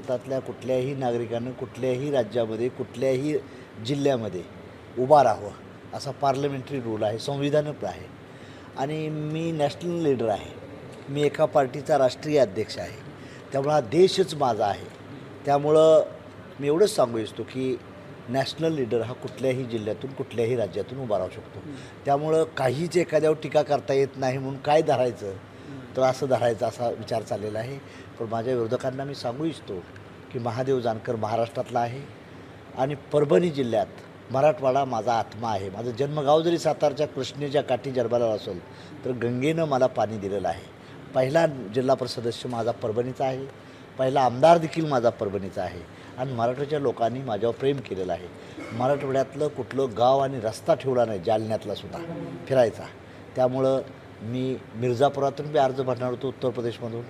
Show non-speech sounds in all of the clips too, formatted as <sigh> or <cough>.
भारतातल्या कुठल्याही नागरिकानं कुठल्याही राज्यामध्ये कुठल्याही जिल्ह्यामध्ये उभा राहावं असा पार्लमेंटरी रूल आहे संविधानक आहे. आणि मी नॅशनल लीडर आहे. मी एका पार्टीचा राष्ट्रीय अध्यक्ष आहे. त्यामुळं हा देशच माझा आहे. त्यामुळं मी एवढंच सांगू इच्छितो की नॅशनल लीडर हा कुठल्याही जिल्ह्यातून कुठल्याही राज्यातून उभा राहू शकतो. त्यामुळं काहीच एखाद्यावर टीका करता येत नाही म्हणून काय धरायचं? तर असं धरायचा असा विचार चाललेला आहे. पण माझ्या विरोधकांना मी सांगू इच्छितो की महादेव जानकर महाराष्ट्रातला आहे आणि परभणी जिल्ह्यात मराठवाडा माझा आत्मा आहे. माझं जन्मगाव जरी सातारच्या कृष्णेच्या काठी जन्माला असेल तर गंगेनं मला पाणी दिलेलं आहे. पहिला जिल्हा परिषद सदस्य माझा परभणीचा आहे. पहिला आमदार देखील माझा परभणीचा आहे. आणि मराठवाड्याच्या लोकांनी माझ्यावर प्रेम केलेलं आहे. मराठवाड्यातलं कुठलं गाव आणि रस्ता ठेवला नाही जालन्यातला सुद्धा फिरायचा. त्यामुळं मी मिर्झापुरातून बी अर्ज भरणार होतो उत्तर प्रदेशमधून.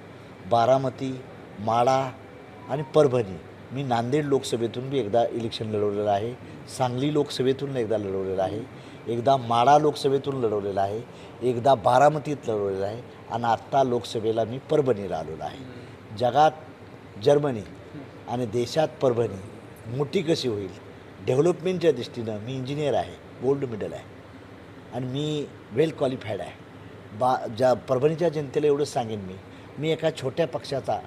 बारामती माळा आणि परभणी. मी नांदेड लोकसभेतून बी एकदा इलेक्शन लढवलेलं आहे. सांगली लोकसभेतून एकदा लढवलेलं आहे. एकदा माळा लोकसभेतून लढवलेलं आहे. एकदा बारामतीत लढवलेलं आहे. आणि आत्ता लोकसभेला मी परभणीला आलेलो आहे. जगात जर्मनी आणि देशात परभणी मोठी कशी होईल? डेव्हलपमेंटच्या दृष्टीनं मी इंजिनियर आहे. गोल्ड मेडल आहे. आणि मी वेल क्वालिफाईड आहे. बा ज्या परभणीच्या जनतेला एवढंच सांगेन मी मी एका छोट्या पक्षाचा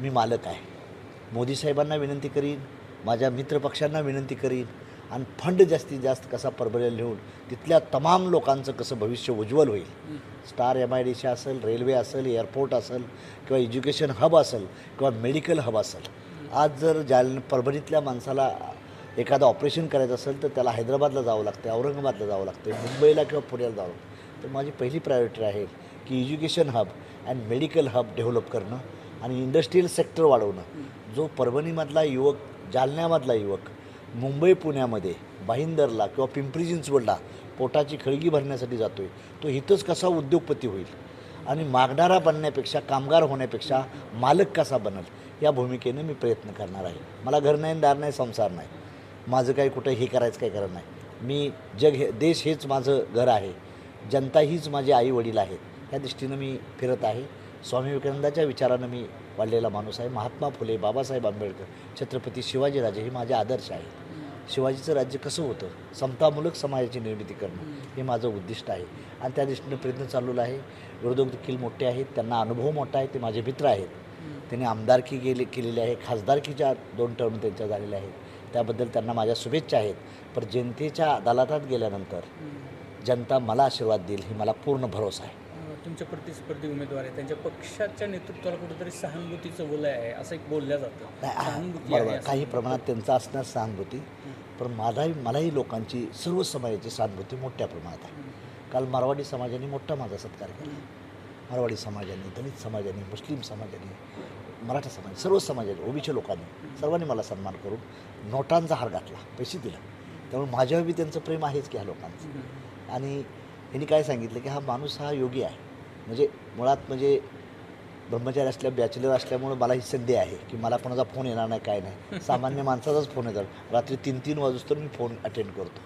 मी मालक आहे. मोदी साहेबांना विनंती करीन माझ्या मित्रपक्षांना विनंती करीन आणि फंड जास्तीत जास्त कसा परभणीला लिहून तिथल्या तमाम लोकांचं कसं भविष्य उज्ज्वल होईल. Star M I D C असेल रेल्वे असेल एअरपोर्ट असेल किंवा एज्युकेशन हब असेल किंवा मेडिकल हब असेल. आज जर जाल परभणीतल्या माणसाला एखादं ऑपरेशन करायचं असेल तर त्याला हैदराबादला जावं लागतं औरंगाबादला जावं लागतं मुंबईला किंवा पुण्याला जावं लागतं तर माझी पहिली प्रायोरिटी आहे की education hub and medical hub develop करणं आणि इंडस्ट्रीयल सेक्टर वाढवणं. जो परभणीमधला युवक जालन्यामधला युवक मुंबई पुण्यामध्ये बाहिंदरला किंवा पिंपरी चिंचवडला पोटाची खळगी भरण्यासाठी जातो आहे तो इथंच कसा उद्योगपती होईल? आणि मागणारा बनण्यापेक्षा कामगार होण्यापेक्षा मालक कसा बनल या भूमिकेने मी प्रयत्न करणार आहे. मला घर नाही दार नाही संसार नाही. माझं काही कुठं हे करायचं काही करत नाही. मी जग हे देश हेच माझं घर आहे. जनता हीच माझे आई वडील आहेत. या दृष्टीनं मी फिरत आहे. स्वामी विवेकानंदाच्या विचारानं मी वाढलेला माणूस आहे. महात्मा फुले बाबासाहेब आंबेडकर छत्रपती शिवाजीराजे हे माझे आदर्श आहेत. शिवाजीचं राज्य कसं होतं? समतामूलक समाजाची निर्मिती करणं हे माझं उद्दिष्ट आहे. आणि त्या दृष्टीनं प्रयत्न चाललेला आहे. विरोधक देखील मोठे आहेत. त्यांना अनुभव मोठा आहे. ते माझे मित्र आहेत. त्यांनी आमदारकी गेले केलेली आहे. खासदारकीच्या दोन टर्म त्यांच्या झालेल्या आहेत. त्याबद्दल त्यांना माझ्या शुभेच्छा आहेत. पण जनतेच्या अदालतात गेल्यानंतर जनता मला आशीर्वाद देईल ही मला पूर्ण भरोसा आहे. तुमचे प्रतिस्पर्धी उमेदवार आहेत. त्यांच्या पक्षाच्या नेतृत्वाला कुठेतरी सहानुभूतीचं वलय आहे असं एक बोललं जातं. आहे. काही प्रमाणात त्यांचं असणार सहानुभूती पण माझाही मलाही लोकांची सर्व समाजाची सहानुभूती मोठ्या प्रमाणात आहे. काल मारवाडी समाजाने मोठा माझा सत्कार केला. मारवाडी समाजाने दलित समाजाने मुस्लिम समाजाने मराठा समाज सर्व समाजाने ओबीच्या लोकांनी सर्वांनी मला सन्मान करून नोटांचा हार घातला पैसे दिला. त्यामुळे माझ्यावर बी त्यांचं प्रेम आहेच की ह्या लोकांचं. आणि यांनी काय सांगितलं की हा माणूस हा योगी आहे. म्हणजे मुळात म्हणजे ब्रह्मचारी असल्या बॅचलर असल्यामुळं मला ही संधी आहे की मला कोणाचा फोन येणार नाही काय नाही. <laughs> सामान्य माणसाचाच फोन येतात रात्री तीन तीन वाजूस तर मी फोन अटेंड करतो.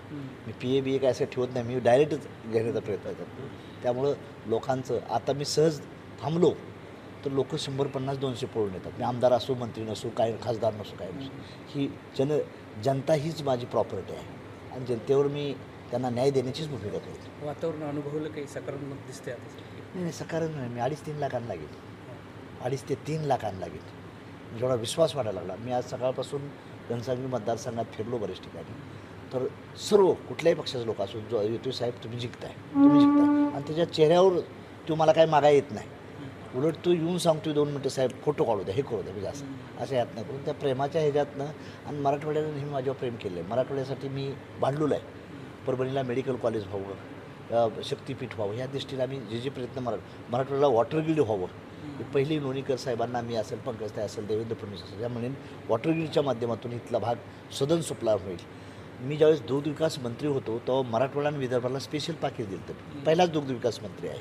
मी पी ए बी ए काय असं ठेवत नाही. मी डायरेक्टच घेण्याचा प्रयत्न करतो. त्यामुळं लोकांचं आता मी सहज थांबलो. तर लोक शंभर पन्नास दोनशे पळून येतात. मी आमदार असो मंत्री नसो काय खासदार नसो काय नसो. ही जन जनता हीच माझी प्रॉपर्टी आहे. आणि जनतेवर मी त्यांना न्याय देण्याचीच भूमिका करतो वातावरण अनुभवलं काही सकारात्मक दिसते आता नाही नाही सकारण नाही. मी अडीच तीन लाखांना लागेल अडीच ते तीन लाखांना लागेल जेवढा विश्वास वाटायला लागला. मी आज सकाळपासून घनसांगवी मतदारसंघात फिरलो बरेच ठिकाणी. तर सर्व कुठल्याही पक्षाचे लोक असून जो येतो साहेब तुम्ही जिंकताय. तुम्ही जिंकताय. आणि त्याच्या चेहऱ्यावर तो मला काय मागा येत नाही. उलट तो येऊन सांगतो दोन मिनटं साहेब फोटो काढू द्या हे करू द्या म्हणजे असं. असं यातनं करून त्या प्रेमाच्या ह्याच्यातनं आणि मराठवाड्यानं नेहमी माझ्यावर प्रेम केलं आहे मराठवाड्यासाठी मी भांडलेलो आहे. परभणीला मेडिकल कॉलेज व्हावं शक्तिपीठ व्हावं ह्या दृष्टीला आम्ही जे जे प्रयत्न मरा मराठवाड्याला वॉटर ग्रीड व्हावं ही पहिली लोणीकर साहेबांना मी असेल पंकजताई असेल देवेंद्र फडणवीस असेल त्यामुळे वॉटर ग्रीडच्या माध्यमातून इथला भाग सदन सुपला होईल. मी ज्यावेळेस दुग्ध विकास मंत्री होतो तेव्हा मराठवाडा आणि विदर्भाला स्पेशल पॅकेज दिलं होतं. पहिलाच दुग्ध विकास मंत्री आहे.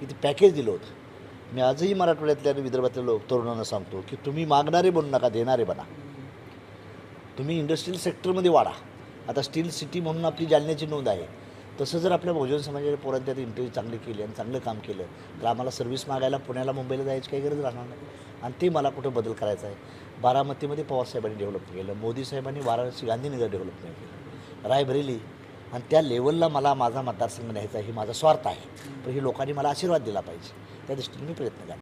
की ते पॅकेज दिलं होतं. मी आजही मराठवाड्यातल्या आणि विदर्भातल्या लोक तरुणांना सांगतो की तुम्ही मागणारे बनू नका देणारे बना. तुम्ही इंडस्ट्रियल सेक्टरमध्ये वाढा. आता स्टील सिटी म्हणून आपली जालन्याची नोंद आहे. तसं जर आपल्या बहुजन समाजाच्या पोरांनी त्यात इंटरव्ह्यू चांगली केली आणि चांगलं काम केलं तर आम्हाला सर्व्हिस मागायला पुण्याला मुंबईला जायची काही गरज राहणार नाही. आणि ते मला कुठं बदल करायचा आहे? बारामतीमध्ये पवारसाहेबांनी डेव्हलप केलं मोदी साहेबांनी वाराणसी गांधीनगर डेव्हलपमेंट केलं. रायबरेली आणि त्या लेवलला मला माझा मतदारसंघ न्यायचा ही माझा स्वार्थ आहे. पण ही लोकांनी मला आशीर्वाद दिला पाहिजे. त्या दृष्टीने मी प्रयत्न करतो